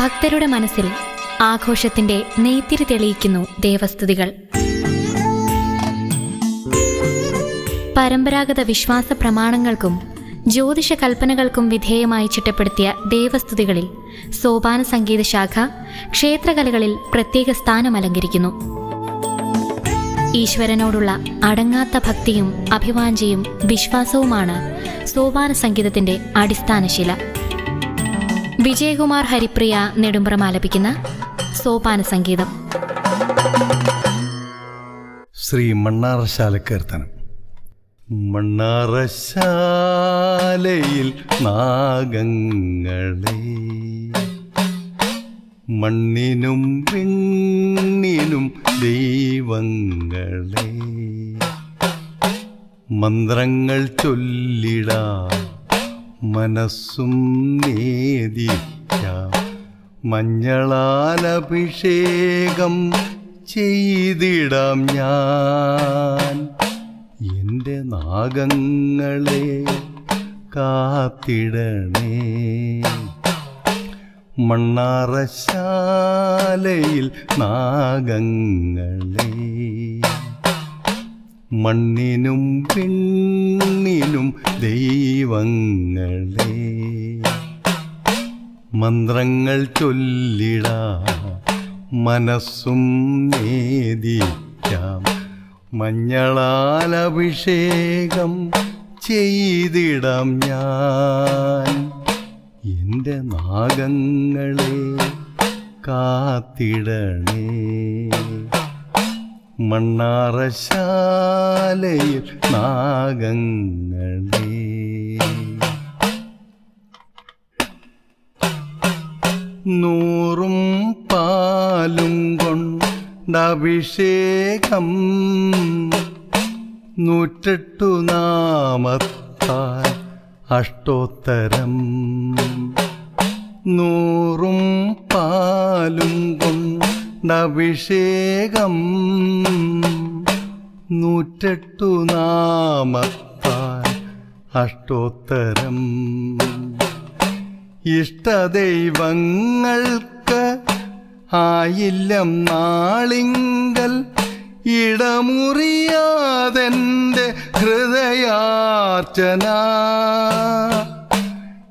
ഭക്തരുടെ മനസ്സിൽ ആഘോഷത്തിന്റെ നെയ്ത്തിരി തെളിയിക്കുന്നു ദേവസ്തുതികൾ. പരമ്പരാഗത വിശ്വാസ പ്രമാണങ്ങൾക്കും ജ്യോതിഷ കൽപ്പനകൾക്കും വിധേയമായി ചിട്ടപ്പെടുത്തിയ ദേവസ്തുതികളിൽ സോപാന സംഗീത ശാഖ ക്ഷേത്രകലകളിൽ പ്രത്യേക സ്ഥാനം അലങ്കരിക്കുന്നു. ഈശ്വരനോടുള്ള അടങ്ങാത്ത ഭക്തിയും അഭിവാഞ്ചയും വിശ്വാസവുമാണ് സോപാന സംഗീതത്തിന്റെ അടിസ്ഥാനശില. വിജയകുമാർ ഹരിപ്രിയ നെടുമ്പ്രം ആലപിക്കുന്ന സോപാന സംഗീതം. ശ്രീ മണ്ണാറശാല കീർത്തനം മണ്ണാറശാലയിൽ നാഗങ്ങളെ മണ്ണിനും പെണ്ണിനും ദൈവങ്ങളെ മന്ത്രങ്ങൾ ചൊല്ലിടാ മനസ്സും നേദിക്കാം. മഞ്ഞളാലഭിഷേകം ചെയ്തിടാം ഞാൻ. എന്റെ നാഗങ്ങളെ കാത്തിടണേ. മണ്ണാറശാലയിൽ നാഗങ്ങളെ. മണ്ണിനും പെണ്ണിനും ദൈവങ്ങളെ. മന്ത്രങ്ങൾ ചൊല്ലിട മനസ്സും നേദിക്കാം. മഞ്ഞളാലഭിഷേകം ചെയ്തിടാം ഞാൻ. എന്റെ നാഗങ്ങളെ കാത്തിടണേ. മണ്ണാറശാലയിൽ നാഗങ്ങളെ നൂറും പാലും കൊണ്ടഭിഷേകം നൂറ്റെട്ടു നാമത്താൽ അഷ്ടോത്തരം. നൂറും പാലും കൊണ്ടഭിഷേകം നൂറ്റെട്ടു നാമത്താൽ അഷ്ടോത്തരം. ഇഷ്ടദൈവങ്ങൾക്ക് ആയില്ലം നാളിങ്കൽ ഇടമുറിയാതെന്റെ ഹൃദയാർച്ചന.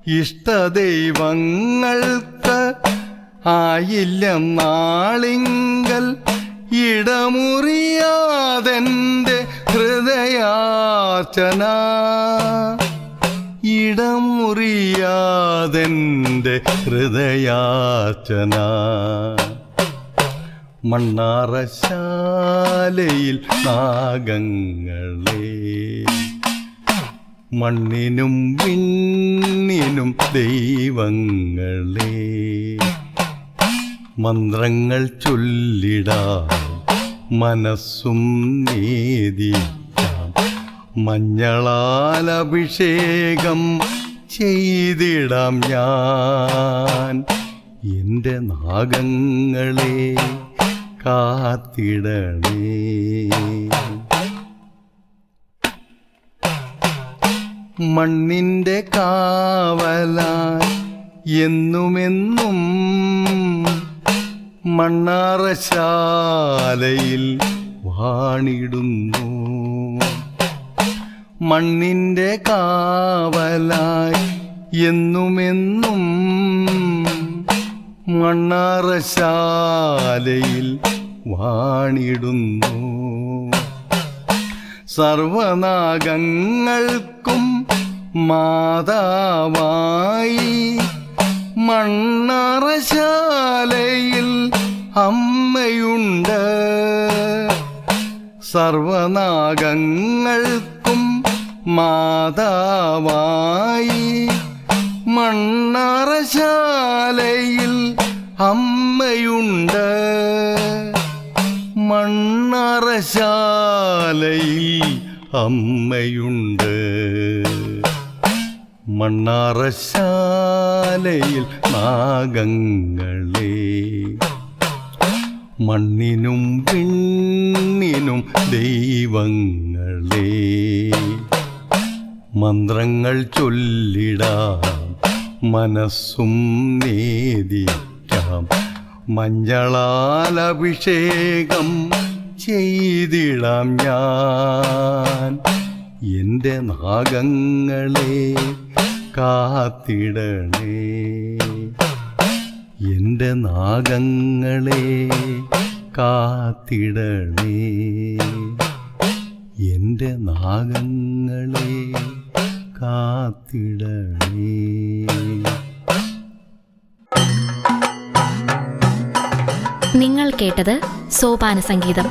ഇഷ്ടദൈവങ്ങൾക്ക് ആയില്ലം നാളിങ്കൽ ഇടമുറിയാതെന്റെ ഹൃദയാർച്ചന. ഇടമുറിയാതെന്റെ ഹൃദയാർച്ചന. മണ്ണാറശാലയിൽ നാഗങ്ങളെ. മണ്ണിനും വിണ്ണിനും ദൈവങ്ങളെ. മന്ത്രങ്ങൾ ചൊല്ലിടാ. മനസ്സും നേദിക്കാം മഞ്ഞളാലഭിഷേകം ചെയ്തിടാം ഞാൻ. എന്റെ നാഗങ്ങളെ കാത്തിടണേ. മണ്ണിന്റെ കാവലായി എന്നുമെന്നും മണ്ണാറശാലയിൽ വാണിടുന്നു. മണ്ണിന്റെ കാവലായി എന്നുമെന്നും മണ്ണാറശാലയിൽ വാണിടുന്നു. സർവനാഗങ്ങൾക്കും മാതാവായി മണ്ണാറശാലയിൽ അമ്മയുണ്ട് സർവനാഗങ്ങൾക്കും മാതാവായി മണ്ണാറശാലയിൽ അമ്മയുണ്ട്. മണ്ണാറശാലയിൽ അമ്മയുണ്ട്. മണ്ണാറശാലയിൽ നാഗങ്ങളെ മണ്ണിനും പെണ്ണിനും ദൈവങ്ങളെ. മന്ത്രങ്ങൾ ചൊല്ലിടാം മനസ്സും നേദിക്കാം മഞ്ഞളാലഭിഷേകം ചെയ്തിടാം ഞാൻ. എന്റെ നാഗങ്ങളെ കാത്തിടണേ. എന്റെ നാഗങ്ങളെ കാത്തിടണേ. എന്റെ നാഗങ്ങളെ കാത്തിടണേ. നിങ്ങൾ കേട്ടത് സോപാന സംഗീതം